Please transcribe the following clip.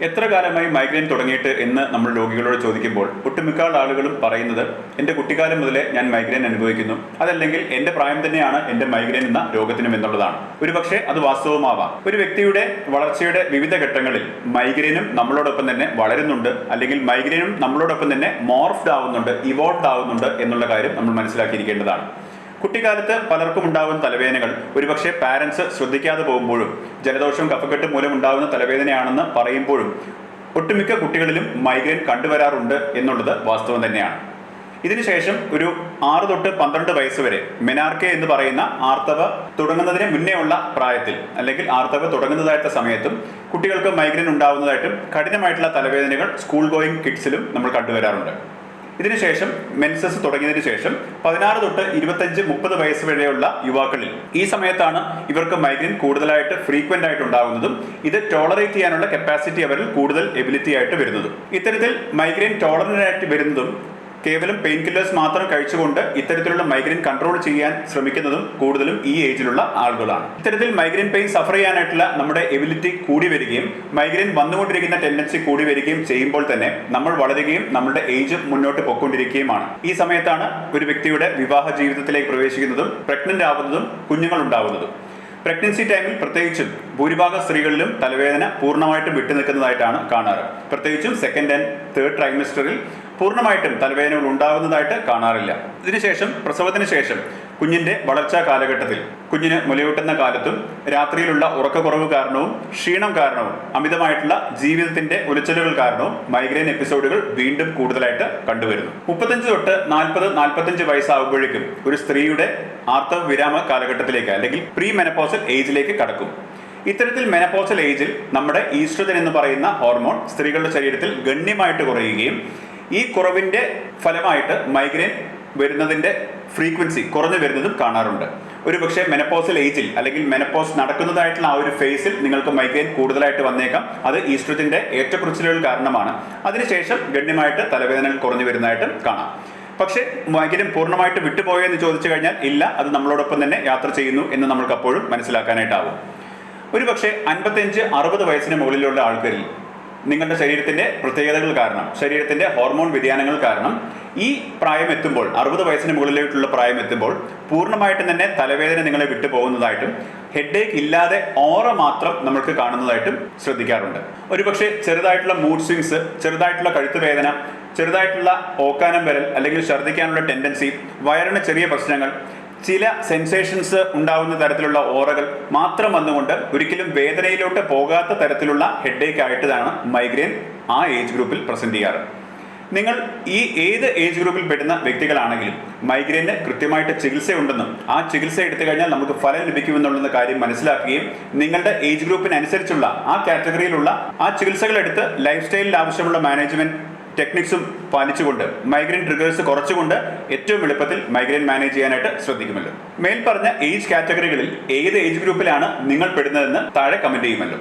എത്ര കാലമായി മൈഗ്രെയിൻ തുടങ്ങിയിട്ട് എന്ന് നമ്മൾ രോഗികളോട് ചോദിക്കുമ്പോൾ ഒട്ടുമിക്ക ആളുകളും പറയുന്നത് എന്റെ കുട്ടിക്കാലം മുതലേ ഞാൻ മൈഗ്രെയിൻ അനുഭവിക്കുന്നു. അതല്ലെങ്കിൽ എന്റെ പ്രായം തന്നെയാണ് എന്റെ മൈഗ്രെയിൻ എന്ന രോഗത്തിനും എന്നുള്ളതാണ്. ഒരുപക്ഷെ അത് വാസ്തവമാവാം. ഒരു വ്യക്തിയുടെ വളർച്ചയുടെ വിവിധ ഘട്ടങ്ങളിൽ മൈഗ്രെയിനും നമ്മളോടൊപ്പം തന്നെ വളരുന്നുണ്ട് അല്ലെങ്കിൽ മൈഗ്രെയിനും നമ്മളോടൊപ്പം തന്നെ മോർഫ്ഡ് ആവുന്നുണ്ട് ഇവോൾവ് ആവുന്നുണ്ട് എന്നുള്ള കാര്യം നമ്മൾ മനസ്സിലാക്കിയിരിക്കേണ്ടതാണ്. കുട്ടിക്കാലത്ത് പലർക്കും ഉണ്ടാകുന്ന തലവേദനകൾ. ഒരുപക്ഷെ പാരൻസ് ശ്രദ്ധിക്കാതെ പോകുമ്പോഴും ജലദോഷം കഫക്കെട്ട് മൂലം ഉണ്ടാകുന്ന തലവേദനയാണെന്ന് പറയുമ്പോഴും ഒട്ടുമിക്ക കുട്ടികളിലും മൈഗ്രെയിൻ കണ്ടുവരാറുണ്ട് എന്നുള്ളത് വാസ്തവം തന്നെയാണ്. ഇതിനുശേഷം ഒരു ആറ് തൊട്ട് പന്ത്രണ്ട് വയസ്സ് വരെ മെനാർക്കെ എന്ന് പറയുന്ന ആർത്തവ തുടങ്ങുന്നതിന് മുന്നേ ഉള്ള പ്രായത്തിൽ അല്ലെങ്കിൽ ആർത്തവ തുടങ്ങുന്നതായിട്ട് സമയത്തും കുട്ടികൾക്ക് മൈഗ്രെയിൻ ഉണ്ടാകുന്നതായിട്ടും കഠിനമായിട്ടുള്ള തലവേദനകൾ സ്കൂൾ ഗോയിങ് കിഡ്സിലും നമ്മൾ കണ്ടുവരാറുണ്ട്. ഇതിനുശേഷം മെൻസസ് തുടങ്ങിയതിനു ശേഷം പതിനാറ് തൊട്ട് ഇരുപത്തഞ്ച് മുപ്പത് വയസ്സ് വരെയുള്ള യുവാക്കളിൽ. ഈ സമയത്താണ് ഇവർക്ക് മൈഗ്രെയിൻ കൂടുതലായിട്ട് ഫ്രീക്വന്റ് ആയിട്ട് ഉണ്ടാകുന്നതും ഇത് ടോളറേറ്റ് ചെയ്യാനുള്ള കപ്പാസിറ്റി അവരിൽ കൂടുതൽ എബിലിറ്റി ആയിട്ട് വരുന്നതും. ഇത്തരത്തിൽ മൈഗ്രെയിൻ ടോളറന്റ് ആയിട്ട് വരുന്നതും കേവലം പെയിൻ കില്ലേഴ്സ് മാത്രം കഴിച്ചുകൊണ്ട് ഇത്തരത്തിലുള്ള മൈഗ്രെയിൻ കൺട്രോൾ ചെയ്യാൻ ശ്രമിക്കുന്നതും കൂടുതലും ഈ ഏജിലുള്ള ആളുകളാണ്. ഇത്തരത്തിൽ മൈഗ്രെയിൻ പെയിൻ സഫർ ചെയ്യാനായിട്ടുള്ള നമ്മുടെ എബിലിറ്റി കൂടി വരികയും മൈഗ്രെയിൻ വന്നുകൊണ്ടിരിക്കുന്ന ടെൻഡൻസി കൂടി വരികയും ചെയ്യുമ്പോൾ തന്നെ നമ്മൾ വളരുകയും നമ്മുടെ ഏജ് മുന്നോട്ട് പൊക്കൊണ്ടിരിക്കുകയുമാണ് ഈ സമയത്താണ് ഒരു വ്യക്തിയുടെ വിവാഹ ജീവിതത്തിലേക്ക് പ്രവേശിക്കുന്നതും പ്രഗ്നന്റ് ആവുന്നതും കുഞ്ഞുങ്ങൾ ഉണ്ടാവുന്നതും. പ്രഗ്നൻസി ടൈമിൽ പ്രത്യേകിച്ചും ഭൂരിഭാഗം സ്ത്രീകളിലും തലവേദന പൂർണമായിട്ടും വിട്ടുനിൽക്കുന്നതായിട്ടാണ് കാണാറ്. പ്രത്യേകിച്ചും സെക്കൻഡ് ആൻഡ് തേർഡ് ട്രൈമസ്റ്ററിൽ പൂർണമായിട്ടും തലവേദനകൾ ഉണ്ടാകുന്നതായിട്ട് കാണാറില്ല. ഇതിനുശേഷം പ്രസവത്തിന് ശേഷം കുഞ്ഞിന്റെ വളർച്ചാ കാലഘട്ടത്തിൽ കുഞ്ഞിന് മുലയൂട്ടുന്ന കാലത്തും രാത്രിയിലുള്ള ഉറക്കക്കുറവ് കാരണവും ക്ഷീണം കാരണവും അമിതമായിട്ടുള്ള ജീവിതത്തിന്റെ ഉലച്ചലുകൾ കാരണവും മൈഗ്രെയിൻ എപ്പിസോഡുകൾ വീണ്ടും കൂടുതലായിട്ട് കണ്ടുവരുന്നു. മുപ്പത്തഞ്ച് തൊട്ട് നാൽപ്പത് നാൽപ്പത്തഞ്ച് വയസ്സാകുമ്പോഴേക്കും ഒരു സ്ത്രീയുടെ ആർത്തവ വിരാമ കാലഘട്ടത്തിലേക്ക് അല്ലെങ്കിൽ പ്രീ മെനപ്പോസൽ ഏജിലേക്ക് കടക്കും. ഇത്തരത്തിൽ മെനപ്പോസൽ ഏജിൽ നമ്മുടെ ഈസ്ട്രജൻ എന്ന് പറയുന്ന ഹോർമോൺ സ്ത്രീകളുടെ ശരീരത്തിൽ ഗണ്യമായിട്ട് കുറയുകയും ഈ കുറവിന്റെ ഫലമായിട്ട് മൈഗ്രെയിൻ വരുന്നതിന്റെ ഫ്രീക്വൻസി കുറഞ്ഞു വരുന്നതും കാണാറുണ്ട്. ഒരു പക്ഷേ മെനപ്പോസൽ ഏജിൽ അല്ലെങ്കിൽ മെനപ്പോസ് നടക്കുന്നതായിട്ടുള്ള ആ ഒരു ഫേസിൽ നിങ്ങൾക്ക് മൈഗ്രെയിൻ കൂടുതലായിട്ട് വന്നേക്കാം. അത് ഈസ്ട്രജിന്റെ ഏറ്റക്കുറച്ചിലുകൾ കാരണമാണ്. അതിനുശേഷം ഗണ്യമായിട്ട് തലവേദനകൾ കുറഞ്ഞു വരുന്നതായിട്ട് കാണാം. പക്ഷേ മൈഗ്രെയിൻ പൂർണമായിട്ട് വിട്ടുപോയെന്ന് ചോദിച്ചു കഴിഞ്ഞാൽ ഇല്ല അത് നമ്മളോടൊപ്പം തന്നെ യാത്ര ചെയ്യുന്നു എന്ന് നമ്മൾക്ക് അപ്പോഴും മനസ്സിലാക്കാനായിട്ടാവും. ഒരുപക്ഷെ അൻപത്തഞ്ച് അറുപത് വയസ്സിന് മുകളിലുള്ള ആൾക്കാരിൽ നിങ്ങളുടെ ശരീരത്തിന്റെ പ്രത്യേകതകൾ കാരണം ശരീരത്തിന്റെ ഹോർമോൺ വ്യതിയാനങ്ങൾ കാരണം ഈ പ്രായം എത്തുമ്പോൾ അറുപത് വയസ്സിന് മുകളിലോട്ടുള്ള പ്രായം എത്തുമ്പോൾ പൂർണമായിട്ടും തന്നെ തലവേദന നിങ്ങളെ വിട്ടു പോകുന്നതായിട്ടും ഹെഡേക്ക് ഇല്ലാതെ ഓറ മാത്രം നമ്മൾക്ക് കാണുന്നതായിട്ടും ശ്രദ്ധിക്കാറുണ്ട്. ഒരുപക്ഷെ ചെറുതായിട്ടുള്ള മൂഡ് സ്വിങ്സ് ചെറുതായിട്ടുള്ള കഴുത്ത് വേദന ചെറുതായിട്ടുള്ള ഓക്കാനം വരൽ അല്ലെങ്കിൽ ഛർദ്ദിക്കാനുള്ള ടെൻഡൻസി വയറിന് ചെറിയ പ്രശ്നങ്ങൾ ചില സെൻസേഷൻസ് ഉണ്ടാവുന്ന തരത്തിലുള്ള ഓറകൾ മാത്രം വന്നുകൊണ്ട് ഒരിക്കലും വേദനയിലോട്ട് പോകാത്ത തരത്തിലുള്ള ഹെഡേക്ക് ആയിട്ടാണ് മൈഗ്രെയിൻ ആ ഏജ് ഗ്രൂപ്പിൽ പ്രസന്റ് ചെയ്യാറ്. നിങ്ങൾ ഈ ഏത് ഏജ് ഗ്രൂപ്പിൽ പെടുന്ന വ്യക്തികളാണെങ്കിലും മൈഗ്രെയിന് കൃത്യമായിട്ട് ചികിത്സയുണ്ടെന്നും ആ ചികിത്സ എടുത്തു കഴിഞ്ഞാൽ നമുക്ക് ഫലം ലഭിക്കുമെന്നുള്ള കാര്യം മനസ്സിലാക്കുകയും നിങ്ങളുടെ ഏജ് ഗ്രൂപ്പിനനുസരിച്ചുള്ള ആ കാറ്റഗറിയിലുള്ള ആ ചികിത്സകൾ എടുത്ത് ലൈഫ് സ്റ്റൈലിൽ ആവശ്യമുള്ള മാനേജ്മെന്റ് ടെക്നിക്സും പാലിച്ചുകൊണ്ട് മൈഗ്രെയിൻ ട്രിഗേഴ്സ് കുറച്ചുകൊണ്ട് ഏറ്റവും എളുപ്പത്തിൽ മൈഗ്രെയിൻ മാനേജ് ചെയ്യാനായിട്ട് ശ്രദ്ധിക്കുമല്ലോ. മേൽ പറഞ്ഞ ഏജ് കാറ്റഗറികളിൽ ഏത് ഏജ് ഗ്രൂപ്പിലാണ് നിങ്ങൾ പെടുന്നതെന്ന് താഴെ കമന്റ് ചെയ്യുമല്ലോ.